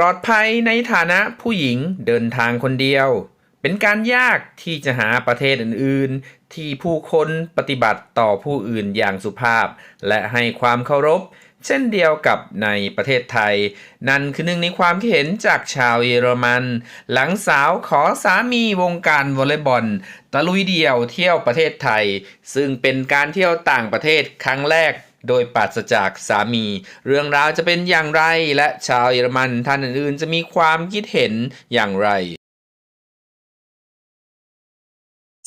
ปลอดภัยในฐานะผู้หญิงเดินทางคนเดียว เป็นการยากที่จะหาประเทศอื่น ๆ ที่ผู้คนปฏิบัติต่อผู้อื่นอย่างสุภาพ และให้ความเคารพ เช่นเดียวกับในประเทศไทย นั่นคือหนึ่งในความคิดเห็นจากชาวเยอรมัน หลังสาวขอสามีวงการวอลเลย์บอลตะลุยเดี่ยวเที่ยวประเทศไทย ซึ่งเป็นการเที่ยวต่างประเทศครั้งแรก โดยปราศจากสามี เรื่องราวจะเป็นอย่างไรและชาวเยอรมันท่านอื่นๆจะมีความคิดเห็นอย่างไร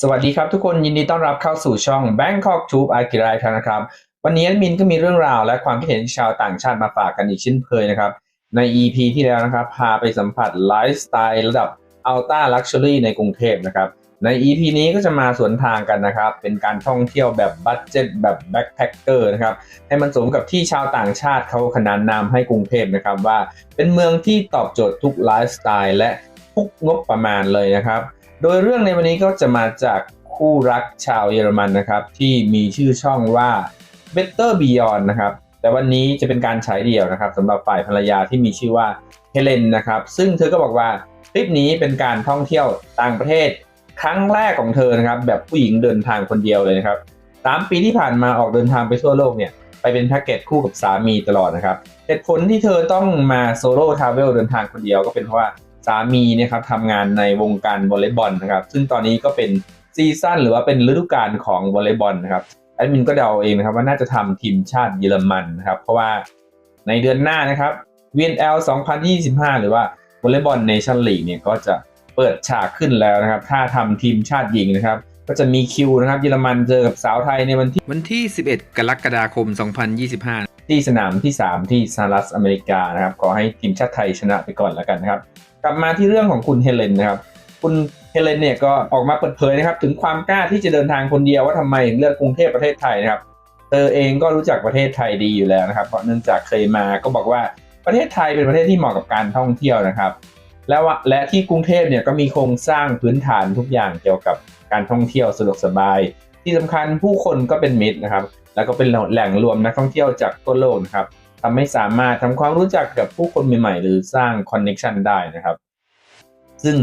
สวัสดีครับทุกคนยินดีต้อนรับเข้าสู่ช่อง Bangkok Tube อากิรายนะครับ วันนี้มินก็มีเรื่องราวและความคิดเห็นชาวต่างชาติมาฝากกันอีกเช่นเคยนะครับ ใน EP ที่แล้วนะครับ พาไปสัมผัสไลฟ์สไตล์ระดับ Ultra Luxury ในกรุงเทพนะครับ ใน EP นี้ก็จะมาสวนทางกันนะครับ เป็นการท่องเที่ยวแบบบั d เจ็ตแบบแบ็คแพคเกอร์นะครับ ให้มันสมกับที่ชาวต่างชาติเขาขนานนามให้กรุงเทพนะครับว่า เป็นเมืองที่ตอบโจทย์ทุกไลฟ์สไตล์และทุกงบประมาณเลยนะครับ โดยเรื่องในวันนี้ก็จะมาจากคู่รักชาวเยอรมันนะครับ ที่มีชื่อช่องว่า Better Beyond นะครับแต่วันนี้จะเป็นการฉายเดี่ยวนะครับสำหรับฝ่ายภรรยาที่มีชื่อว่าเฮเลนนะครับ ซึ่งเธอก็บอกว่าทริปนี้เป็นการท่องเที่ยวต่างประเทศ ครั้งแรกของเธอนะครับ แบบผู้หญิงเดินทางคนเดียวเลยนะครับสามปีที่ผ่านมาออกเดินทางไปทั่วโลกเนี่ยไปเป็นแพ็กเกจคู่กับสามีตลอดนะครับเหตุผลที่เธอต้องมาโซโล่ทราเวลเดินทางคนเดียวก็เป็นเพราะว่าสามีนี่ยครับทำงานในวงการวอลเลย์บอลนะครับ ซึ่งตอนนี้ก็เป็นซีซั่นหรือว่าเป็นฤดูกาลของวอลเลย์บอลนะครับแอดมินก็เดาเองนะครับว่าน่าจะทำทีมชาติเยอรมันนะครับ เพราะว่าในเดือนหน้านะครับ VNL 2025 หรือว่าวอลเลย์บอลเนชั่นลีกเนี่ยก็จะ ปิดฉากขึ้นแล้วนะครับ ถ้าทำทีมชาติหญิงนะครับ ก็จะมีคิวนะครับเยอรมันเจอกับสาวไทยในวันที่วันที่ 11 กรกฎาคม 2025 ที่สนามที่ 3 ที่สหรัฐอเมริกานะครับขอให้ทีมชาติไทยชนะไปก่อนแล้วกันนะครับ กลับมาที่เรื่องของคุณเฮเลนนะครับ คุณเฮเลนเนี่ยก็ออกมาเปิดเผยนะครับ ถึงความกล้าที่จะเดินทางคนเดียวว่าทำไมถึงเลือกกรุงเทพประเทศไทยนะครับเธอเองก็รู้จักประเทศไทยดีอยู่แล้วนะครับเพราะเนื่องจากเคยมาก็บอกว่าประเทศไทยเป็นประเทศที่เหมาะกับการท่องเที่ยวนะครับ และว่าและที่กรุงเทพเนี่ยก็มีโครงสร้างพื้นฐานทุกอย่างเกี่ยวกับการท่องเที่ยวสะดวกสบาย ที่สำคัญผู้คนก็เป็นมิตรนะครับ แล้วก็เป็นแหล่งรวมนักท่องเที่ยวจากทั่วโลกนะครับทำให้สามารถทำความรู้จักกับผู้คนใหม่ๆ หรือสร้างคอนเน็ชันได้นะครับ ซึ่ง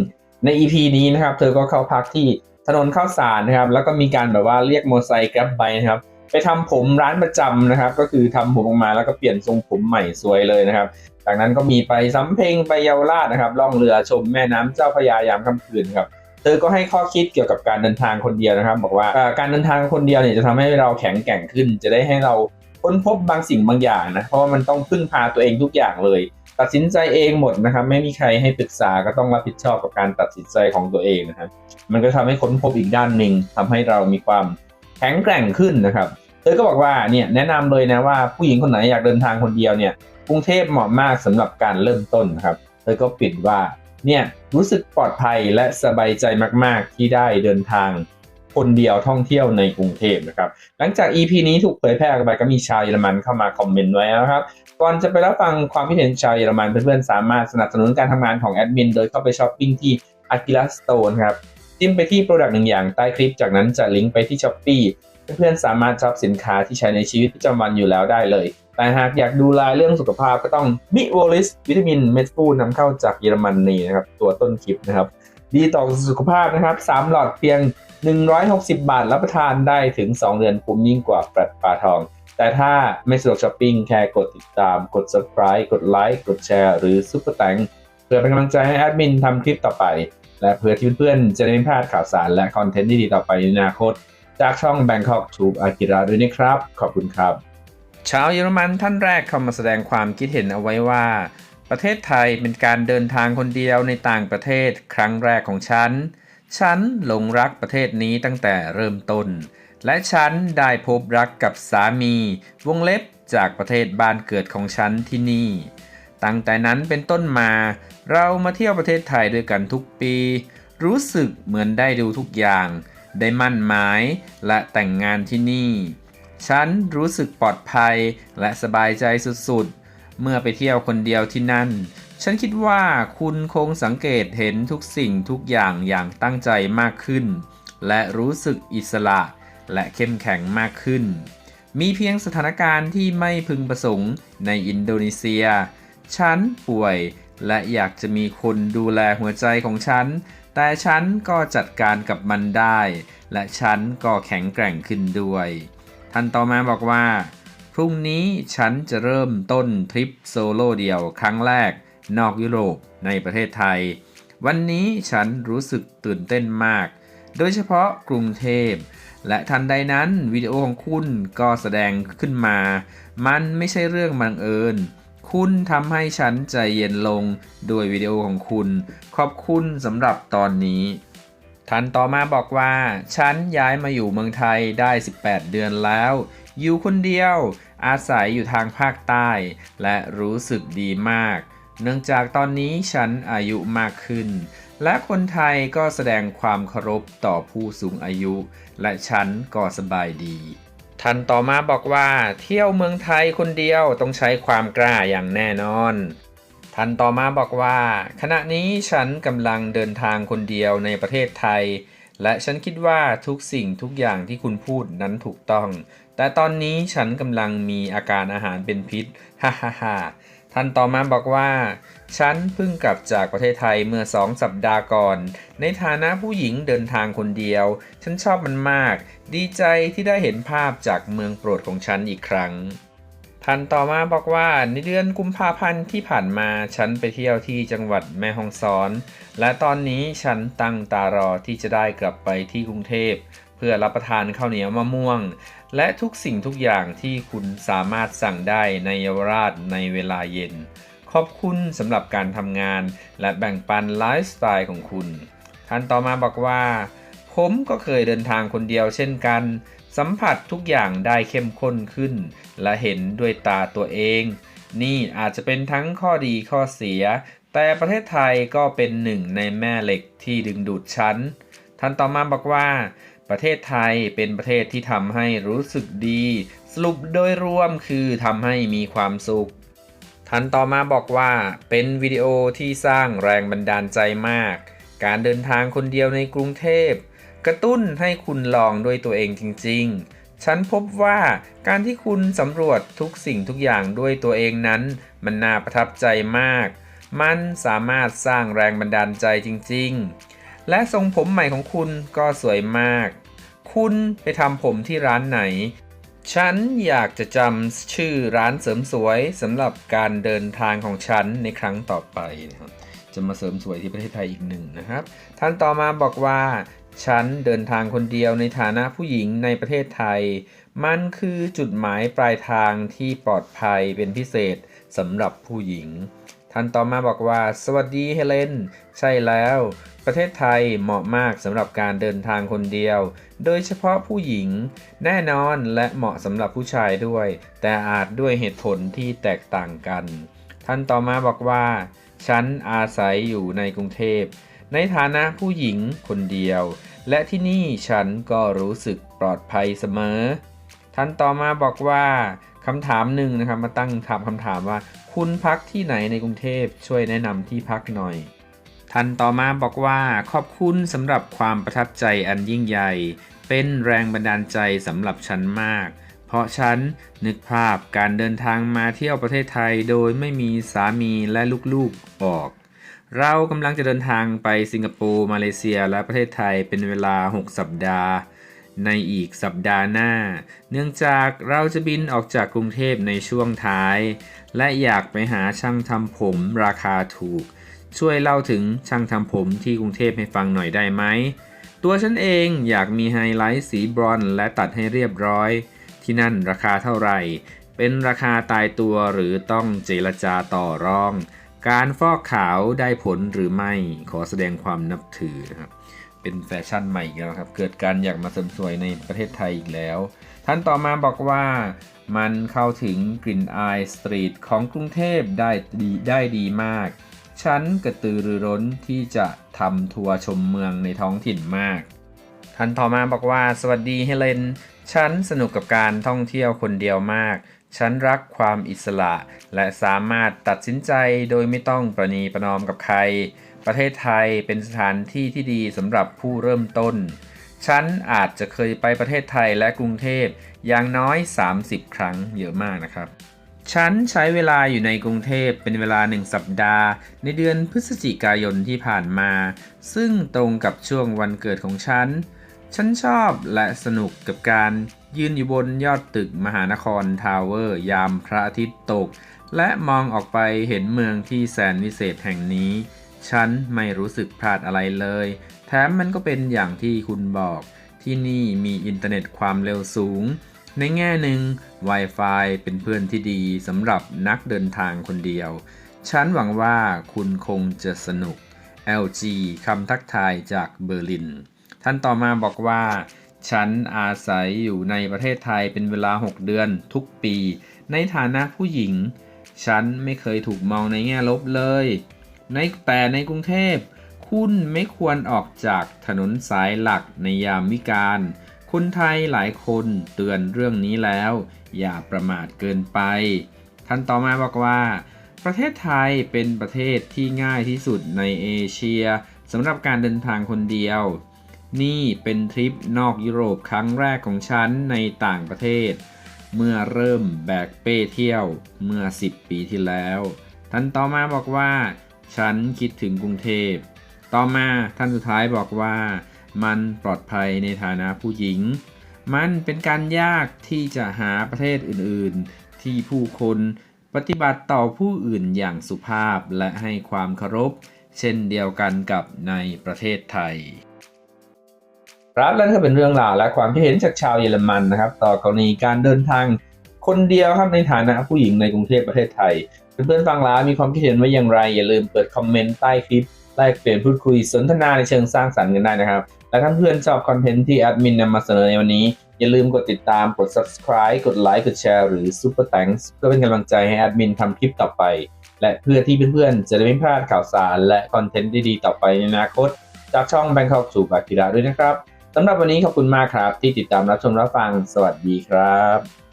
ใน EP นี้นะครับ เธอก็เข้าพักที่ถนนข้าวสารนะครับ แล้วก็มีการแบบว่าเรียกมอเตอร์ไซค์แกร็บไปนะครับ ไปทำผมร้านประจำนะครับ ก็คือทำผมออกมาแล้วก็เปลี่ยนทรงผมใหม่สวยเลยนะครับ จากนั้นก็มีไปสำเพ็งไปเยาวราชนะครับล่องเรือชมแม่น้ำเจ้าพระยายามค่ำคืนครับเธอก็ให้ข้อคิดเกี่ยวกับการเดินทางคนเดียวนะครับ บอกว่าการเดินทางคนเดียวเนี่ยจะทำให้เราแข็งแกร่งขึ้น จะได้ให้เราค้นพบบางสิ่งบางอย่างนะเพราะว่ามันต้องพึ่งพาตัวเองทุกอย่างเลย ตัดสินใจเองหมดนะครับ ไม่มีใครให้ปรึกษาก็ต้องรับผิดชอบกับการตัดสินใจของตัวเองนะครับมันก็ทำให้ค้นพบอีกด้านหนึ่งทำให้เรามีความ แข็งแกร่งขึ้นนะครับเธอก็บอกว่าเนี่ยแนะนำเลยนะว่าผู้หญิงคนไหนอยากเดินทางคนเดียวเนี่ยกรุงเทพเหมาะมากสำหรับการเริ่มต้นนะครับเธอก็ปิดว่าเนี่ยรู้สึกปลอดภัยและสบายใจมาก ๆ ที่ได้เดินทางคนเดียวท่องเที่ยวในกรุงเทพนะครับ หลังจาก EP นี้ถูกเผยแพร่ออกไปก็มีชาวเยอรมันเข้ามาคอมเมนต์ไว้นะครับ ก่อนจะไปรับฟังความคิดเห็นชาวเยอรมันเพื่อนๆสามารถสนับสนุนการทำงานของแอดมินโดยเข้าไปช้อปปิ้งที่ Aquila Store ครับ จิ้มไปที่โปรดักต์หนึ่งอย่างใต้คลิป จากนั้นจะลิงก์ไปที่ Shopee เพื่อนๆสามารถช็อปสินค้าที่ใช้ในชีวิตประจำวันอยู่แล้วได้เลย แต่หากอยากดูรายเรื่องสุขภาพก็ต้องมิโวลิสวิตามินเม็ดฟูนำเข้าจากเยอรมนีนะครับตัวต้นคลิปนะครับดีต่อสุขภาพนะครับ3หลอดเพียง 160 บาทรับประทานได้ถึง 2 เดือนคุ้มยิ่งกว่าแปดปลาทอง แต่ถ้าไม่สะดวกช้อปปิ้งแค่กดติดตาม กด subscribe กดไลค์กดแชร์หรือซุปเปอร์แตงเพื่อเป็นกำลังใจให้แอดมินทำคลิปต่อไป และเพื่อที่เพื่อนๆจะได้ไม่พลาดข่าวสารและคอนเทนต์ที่ดีต่อไปในอนาคต จากช่อง Bangkok Tube อากิระด้วยนะครับ ขอบคุณครับ ชาวเยอรมันท่านแรกเข้ามาแสดงความคิดเห็นเอาไว้ว่า ประเทศไทยเป็นการเดินทางคนเดียวในต่างประเทศครั้งแรกของฉัน ฉันหลงรักประเทศนี้ตั้งแต่เริ่มต้น และฉันได้พบรักกับสามี วงเล็บจากประเทศบ้านเกิดของฉันที่นี่ตั้งแต่นั้นเป็นต้นมา เรามาเที่ยวประเทศไทยด้วยกันทุกปี รู้สึกเหมือนได้ดูทุกอย่าง ได้มั่นหมายและแต่งงานที่นี่ ฉันรู้สึกปลอดภัยและสบายใจสุดๆ เมื่อไปเที่ยวคนเดียวที่นั่น ฉันคิดว่าคุณคงสังเกตเห็นทุกสิ่งทุกอย่างอย่างตั้งใจมากขึ้น และรู้สึกอิสระและเข้มแข็งมากขึ้น มีเพียงสถานการณ์ที่ไม่พึงประสงค์ในอินโดนีเซีย ฉันป่วย และอยากจะมีคนดูแลหัวใจของฉัน แต่ฉันก็จัดการกับมันได้ และฉันก็แข็งแกร่งขึ้นด้วย ท่านต่อมาบอกว่า พรุ่งนี้ฉันจะเริ่มต้นทริปโซโล่เดียวครั้งแรก นอกยุโรปในประเทศไทย วันนี้ฉันรู้สึกตื่นเต้นมาก โดยเฉพาะกรุงเทพและทันใดนั้นวิดีโอของคุณก็แสดงขึ้นมา มันไม่ใช่เรื่องบังเอิญ คุณทำให้ฉันใจเย็นลงด้วยวิดีโอของคุณ ขอบคุณสำหรับตอนนี้ ท่านต่อมาบอกว่า ฉันย้ายมาอยู่เมืองไทยได้ 18 เดือนแล้ว อยู่คนเดียว อาศัยอยู่ทางภาคใต้ และรู้สึกดีมาก เนื่องจากตอนนี้ฉันอายุมากขึ้น และคนไทยก็แสดงความเคารพต่อผู้สูงอายุ และฉันก็สบายดี ท่านต่อมาบอกว่าเที่ยวเมืองไทยคนเดียวต้องใช้ความกล้าอย่างแน่นอน ท่านต่อมาบอกว่า ขณะนี้ฉันกำลังเดินทางคนเดียวในประเทศไทย และฉันคิดว่าทุกสิ่งทุกอย่างที่คุณพูดนั้นถูกต้อง แต่ตอนนี้ฉันกำลังมีอาการอาหารเป็นพิษฮ่าฮ่าฮ่า ท่านต่อมาบอกว่า ฉันเพิ่งกลับจากประเทศไทยเมื่อสองสัปดาห์ก่อน ในฐานะผู้หญิงเดินทางคนเดียว ฉันชอบมันมาก ดีใจที่ได้เห็นภาพจากเมืองโปรดของฉันอีกครั้งท่านต่อมาบอกว่าในเดือนกุมภาพันธ์ที่ผ่านมาฉันไปเที่ยวที่จังหวัดแม่ฮ่องสอน และตอนนี้ฉันตั้งตารอที่จะได้กลับไปที่กรุงเทพ เพื่อรับประทานข้าวเหนียวมะม่วง และทุกสิ่งทุกอย่างที่คุณสามารถสั่งได้ในเยาวราชในเวลาเย็น ขอบคุณสำหรับการทำงาน และแบ่งปันไลฟ์สไตล์ของคุณ ท่านต่อมาบอกว่า ผมก็เคยเดินทางคนเดียวเช่นกัน สัมผัสทุกอย่างได้เข้มข้นขึ้น และเห็นด้วยตาตัวเอง นี่อาจจะเป็นทั้งข้อดีข้อเสีย แต่ประเทศไทยก็เป็นหนึ่งในแม่เหล็กที่ดึงดูดฉันท่านต่อมาบอกว่า ประเทศไทยเป็นประเทศที่ทำให้รู้สึกดี สรุปโดยรวมคือทำให้มีความสุข ท่านต่อมาบอกว่า เป็นวิดีโอที่สร้างแรงบันดาลใจมาก การเดินทางคนเดียวในกรุงเทพ กระตุ้นให้คุณลองด้วยตัวเองจริง ๆ ฉันพบว่าการที่คุณสำรวจทุกสิ่งทุกอย่างด้วยตัวเองนั้น มันน่าประทับใจมาก มันสามารถสร้างแรงบันดาลใจจริง ๆ และทรงผมใหม่ของคุณก็สวยมาก คุณไปทำผมที่ร้านไหน ฉันอยากจะจำชื่อร้านเสริมสวยสำหรับการเดินทางของฉันในครั้งต่อไปนะครับจะมาเสริมสวยที่ประเทศไทยอีกหนึ่งนะครับ ท่านต่อมาบอกว่า ฉันเดินทางคนเดียวในฐานะผู้หญิงในประเทศไทย มันคือจุดหมายปลายทางที่ปลอดภัยเป็นพิเศษสำหรับผู้หญิง ท่านต่อมาบอกว่า สวัสดีเฮเลน ใช่แล้ว ประเทศไทยเหมาะมากสำหรับการเดินทางคนเดียว โดยเฉพาะผู้หญิง แน่นอนและเหมาะสำหรับผู้ชายด้วย แต่อาจด้วยเหตุผลที่แตกต่างกัน ท่านต่อมาบอกว่า ฉันอาศัยอยู่ในกรุงเทพ ในฐานะผู้หญิงคนเดียว และที่นี่ฉันก็รู้สึกปลอดภัยเสมอ ท่านต่อมาบอกว่าคำถามหนึ่งนะครับมาตั้งถามคำถามว่า คุณพักที่ไหนในกรุงเทพช่วยแนะนำที่พักหน่อย ท่านต่อมาบอกว่าขอบคุณสำหรับความประทับใจอันยิ่งใหญ่ เป็นแรงบันดาลใจสำหรับฉันมาก เพราะฉันนึกภาพการเดินทางมาเที่ยวประเทศไทยโดยไม่มีสามีและลูกๆออก เรากำลังจะเดินทางไปสิงคโปร์มาเลเซียและประเทศไทยเป็นเวลา 6 สัปดาห์ ในอีกสัปดาห์หน้า เนื่องจากเราจะบินออกจากกรุงเทพในช่วงท้าย และอยากไปหาช่างทำผมราคาถูก ช่วยเล่าถึงช่างทำผมที่กรุงเทพให้ฟังหน่อยได้ไหม ตัวฉันเองอยากมีไฮไลท์สีบรอนซ์และตัดให้เรียบร้อย ที่นั่นราคาเท่าไหร่ เป็นราคาตายตัวหรือต้องเจรจาต่อรอง การฟอกขาวได้ผลหรือไม่ขอแสดงความนับถือนะครับ เป็นแฟชั่นใหม่อีกแล้วครับ เกิดการอยากมาเสริมสวยในประเทศไทยอีกแล้ว ท่านต่อมาบอกว่ามันเข้าถึงกลิ่นอายสตรีทของกรุงเทพได้ดีได้ดีมาก ฉันกระตือรือร้นที่จะทำทัวร์ชมเมืองในท้องถิ่นมาก ท่านต่อมาบอกว่า สวัสดีเฮเลน ฉันสนุกกับการท่องเที่ยวคนเดียวมาก ฉันรักความอิสระ และสามารถตัดสินใจโดยไม่ต้องประนีประนอมกับใคร ประเทศไทยเป็นสถานที่ที่ดีสำหรับผู้เริ่มต้น ฉันอาจจะเคยไปประเทศไทยและกรุงเทพอย่างน้อย 30 ครั้งเยอะมากนะครับ ฉันใช้เวลาอยู่ในกรุงเทพเป็นเวลาหนึ่งสัปดาห์ ในเดือนพฤศจิกายนที่ผ่านมา ซึ่งตรงกับช่วงวันเกิดของฉัน ฉันชอบและสนุกกับการยืนอยู่บนยอดตึกมหานครทาวเวอร์ ยามพระอาทิตย์ตก และมองออกไปเห็นเมืองที่แสนวิเศษแห่งนี้ ฉันไม่รู้สึกพลาดอะไรเลย แถมมันก็เป็นอย่างที่คุณบอก ที่นี่มีอินเทอร์เน็ตความเร็วสูง ในแง่หนึ่ง Wi-Fi เป็นเพื่อนที่ดีสำหรับนักเดินทางคนเดียว ฉันหวังว่าคุณคงจะสนุก LG คำทักทายจากเบอร์ลิน ท่านต่อมาบอกว่า ฉันอาศัยอยู่ในประเทศไทยเป็นเวลา 6 เดือนทุกปี ในฐานะผู้หญิง ฉันไม่เคยถูกมองในแง่ลบเลย ในแต่ในกรุงเทพ คุณไม่ควรออกจากถนนสายหลักในยามวิกาลคนไทยหลายคนเตือนเรื่องนี้แล้ว อย่าประมาทเกินไป ท่านต่อมาบอกว่า ประเทศไทยเป็นประเทศที่ง่ายที่สุดในเอเชียสำหรับการเดินทางคนเดียว นี่เป็นทริปนอกยุโรปครั้งแรกของฉันในต่างประเทศ เมื่อเริ่มแบกเป้เที่ยวเมื่อ 10 ปีที่แล้ว ท่านต่อมาบอกว่า ฉันคิดถึงกรุงเทพ ต่อมาท่านสุดท้ายบอกว่า มันปลอดภัยในฐานะผู้หญิง มันเป็นการยากที่จะหาประเทศอื่นๆ ที่ผู้คนปฏิบัติต่อผู้อื่นอย่างสุภาพและให้ความเคารพ เช่นเดียวกันกับในประเทศไทยครับและก็เป็นเรื่องราวและความคิดเห็นจากชาวเยอรมันนะครับ ต่อกรณีการเดินทางคนเดียวครับในฐานะผู้หญิงในกรุงเทพประเทศไทย เพื่อนๆฟังแล้วมีความคิดเห็นว่าอย่างไร อย่าลืมเปิดคอมเมนต์ใต้คลิปแลกเปลี่ยนพูดคุยสนทนาในเชิงสร้างสรรค์กันได้นะครับ และถ้าเพื่อนชอบคอนเทนต์ที่แอดมินนำมาเสนอในวันนี้ อย่าลืมกดติดตามกด subscribe กดไลค์กดแชร์หรือ super thanks เพื่อเป็นกำลังใจให้แอดมินทำคลิปต่อไป และเพื่อที่เพื่อนๆจะได้ไม่พลาดข่าวสาร และคอนเทนต์ดีๆต่อไปในอนาคต จากช่อง Bangkok สู่บากิระด้วยนะครับสำหรับวันนี้ขอบคุณมากครับ ที่ติดตามรับชมรับฟัง สวัสดีครับ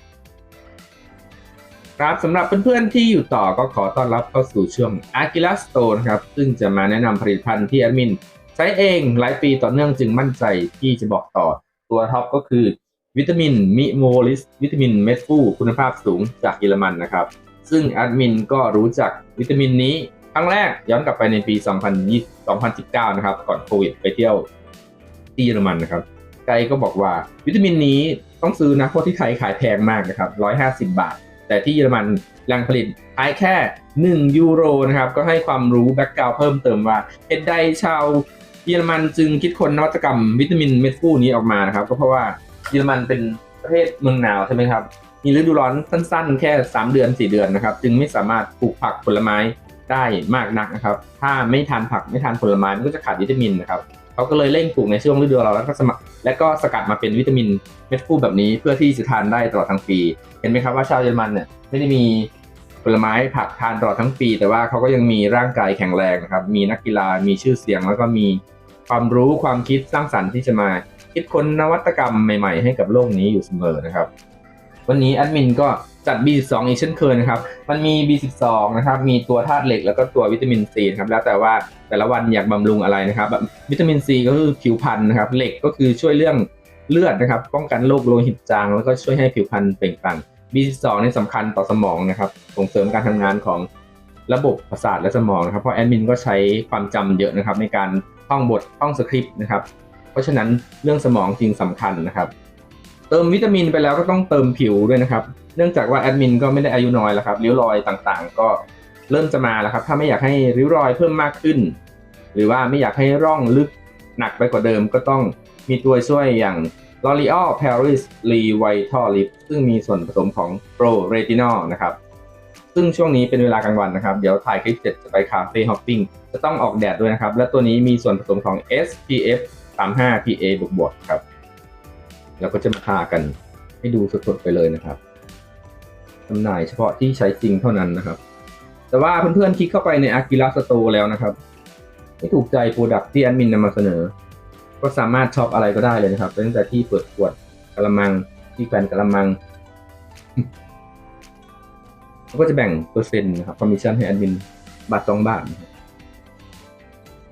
ครับสำหรับเพื่อนๆที่อยู่ต่อก็ขอต้อนรับเข้าสู่ช่วง a g i l a Store นะครับ ซึ่งจะมาแนะนำผลิตภัณฑ์ที่แอดมินใช้เองหลายปีต่อเนื่องจึงมั่นใจที่จะบอกต่อตัวท็อปก็คือ วิตามินมิโมลิสวิตามินเม็ดฟูคุณภาพสูงจากเยอรมันนะครับ ซึ่งแอดมินก็รู้จักวิตามินนี้ครั้งแรกย้อนกลับไปในปี 2020 2019 นะครับ ก่อนโควิดไปเที่ยวที่เยอรมันนะครับไกด์ก็บอกว่าวิตามินนี้ต้องซื้อนะเพราะที่ไทยขายแพงมากนะครับ150 บาท แต่ที่เยอรมันแหล่งผลิตขายแค่ 1 ยูโรนะครับ ก็ให้ความรู้แบ็กกราวเพิ่มเติมว่าเหตุใดชาวเยอรมันจึงคิดค้นนวัตกรรมวิตามินเม็ดฟูนี้ออกมานะครับ ก็เพราะว่าเยอรมันเป็นประเทศเมืองหนาวใช่ไหมครับ มีฤดูร้อนสั้นๆ แค่ 3 เดือน 4 เดือนนะครับ จึงไม่สามารถปลูกผักผลไม้ได้มากนักนะครับ ถ้าไม่ทานผักไม่ทานผลไม้มันก็จะขาดวิตามินนะครับเขาก็เลยเร่งปลูกในช่วงฤดูร้อนแล้วก็สมัคร และก็สกัดมาเป็นวิตามินเม็ดฟูแบบนี้เพื่อที่จะทานได้ตลอดทั้งปี เห็นไหมครับว่าชาวเยอรมันเนี่ยไม่ได้มีผลไม้ผักทานตลอดทั้งปี แต่ว่าเขาก็ยังมีร่างกายแข็งแรงนะครับ มีนักกีฬามีชื่อเสียง แล้วก็มีความรู้ความคิดสร้างสรรค์ที่จะมาคิดค้นนวัตกรรมใหม่ ๆ ให้กับโลกนี้อยู่เสมอนะครับ วันนี้แอดมินก็ จัด B12 อีกเช่นเคยนะครับ มันมี B12 นะครับ มีตัวธาตุเหล็กแล้วก็ตัววิตามินซีนะครับ แล้วแต่ว่าแต่ละวันอยากบำรุงอะไรนะครับ วิตามินซีก็คือผิวพรรณนะครับ เหล็กก็คือช่วยเรื่องเลือดนะครับ ป้องกันโรคโลหิตจาง แล้วก็ช่วยให้ผิวพรรณเปล่งปลั่ง B12 นี่สำคัญต่อสมองนะครับ ส่งเสริมการทำงานของระบบประสาทและสมองนะครับ เพราะแอดมินก็ใช้ความจำเยอะนะครับ ในการท่องบทท่องสคริปต์นะครับ เพราะฉะนั้นเรื่องสมองจริงสำคัญนะครับ เติมวิตามินไปแล้วก็ต้องเติมผิวด้วยนะครับ เนื่องจากว่าแอดมินก็ไม่ได้อายุน้อยแล้วครับริ้วรอยต่างๆ ก็เริ่มจะมาแล้วครับ ถ้าไม่อยากให้ริ้วรอยเพิ่มมากขึ้น หรือว่าไม่อยากให้ร่องลึกหนักไปกว่าเดิมก็ต้องมีตัวช่วยอย่าง L'Oreal Paris Revital Lip ซึ่งมีส่วนผสมของ Pro Retinol นะครับ ซึ่งช่วงนี้เป็นเวลากลางวันนะครับ เดี๋ยวถ่ายคลิปเสร็จจะไปคาเฟ่ฮอปปิ้งจะต้องออกแดดด้วยนะครับ และตัวนี้มีส่วนผสมของ SPF 35 PA บวกๆครับ แล้วก็จะมาทากันให้ดูสดๆไปเลยนะครับ จำหน่ายเฉพาะที่ใช้จริงเท่านั้นนะครับ แต่ว่าเพื่อนๆคลิกเข้าไปใน Akira Store แล้วนะครับไม่ถูกใจโปรดักที่แอดมินนำมาเสนอ ก็สามารถช็อปอะไรก็ได้เลยนะครับตั้งแต่ที่เปิดขวดกระมังที่แฟนกระมังเขาก็จะแบ่งเปอร์เซ็นต์นะครับคอมมิชชั่นให้แอดมินบาทสองบาทนะครับ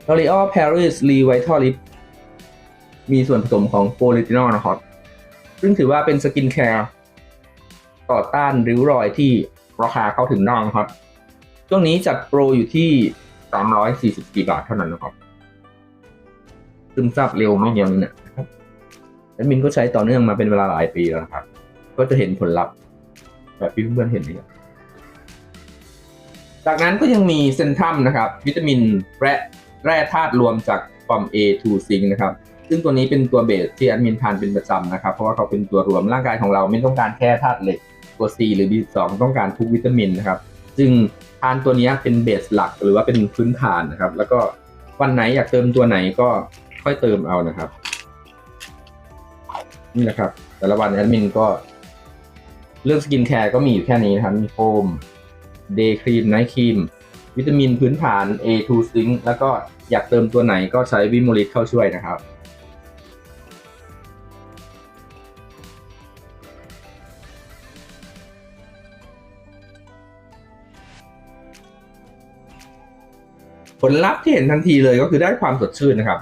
L'Oreal Paris Revital Lip มีส่วนผสมของโพลิทินอลนะครับ ซึ่งถือว่าเป็นสกินแคร์ ต่อต้านริ้วรอยที่ราคาเข้าถึงน้องครับ ช่วงนี้จัดโปรอยู่ที่ 344 บาทเท่านั้นนะครับซึมซับเร็วไม่เดียวนี้นะครับแอดมินก็ใช้ต่อเนื่องมาเป็นเวลาหลายปีแล้วนะครับ ก็จะเห็นผลลัพธ์แบบที่เพื่อนเห็นนี่ครับจากนั้นก็ยังมีเซนทรัมนะครับ วิตามินแร่แร่ธาตุรวมจากฟอร์ม A to Zinc นะครับ ซึ่งตัวนี้เป็นตัวเบสที่แอดมินทานเป็นประจำนะครับ เพราะว่าเขาเป็นตัวรวมร่างกายของเราไม่ต้องการแค่ธาตุเหล็ก ตัว C หรือ B2 ต้องการทุกวิตามินนะครับซึ่งทานตัวนี้เป็นเบสหลักหรือว่าเป็นพื้นฐานนะครับ แล้วก็วันไหนอยากเติมตัวไหนก็ค่อยเติมเอานะครับ นี่แหละครับ แต่ละวันแอดมินก็ เรื่องสกินแคร์ก็มีอยู่แค่นี้นะครับ มีโฟมเดย์ครีมไนท์ครีมวิตามินพื้นฐาน A2 Zinc แล้วก็อยากเติมตัวไหนก็ใช้วิโมลิสเข้าช่วยนะครับ ผลลัพธ์ที่เห็นทันทีเลยก็คือได้ความสดชื่นนะครับ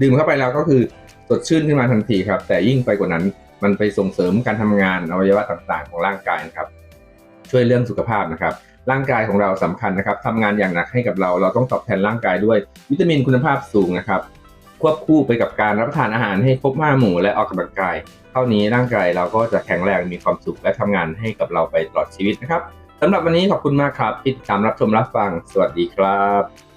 ดื่มเข้าไปแล้วก็คือสดชื่นขึ้นมาทันทีครับ แต่ยิ่งไปกว่านั้นมันไปส่งเสริมการทำงานอวัยวะต่างๆ ของร่างกายนะครับ ช่วยเรื่องสุขภาพนะครับ ร่างกายของเราสำคัญนะครับทำงานอย่างหนักให้กับเรา เราต้องตอบแทนร่างกายด้วย วิตามินคุณภาพสูงนะครับ ควบคู่ไปกับการรับประทานอาหารให้ครบห้าหมู่และออกกำลังกาย เท่านี้ร่างกายเราก็จะแข็งแรงมีความสุขและทำงานให้กับเราไปตลอดชีวิตนะครับสำหรับวันนี้ขอบคุณมากครับที่ติดตามรับชมรับฟัง สวัสดีครับ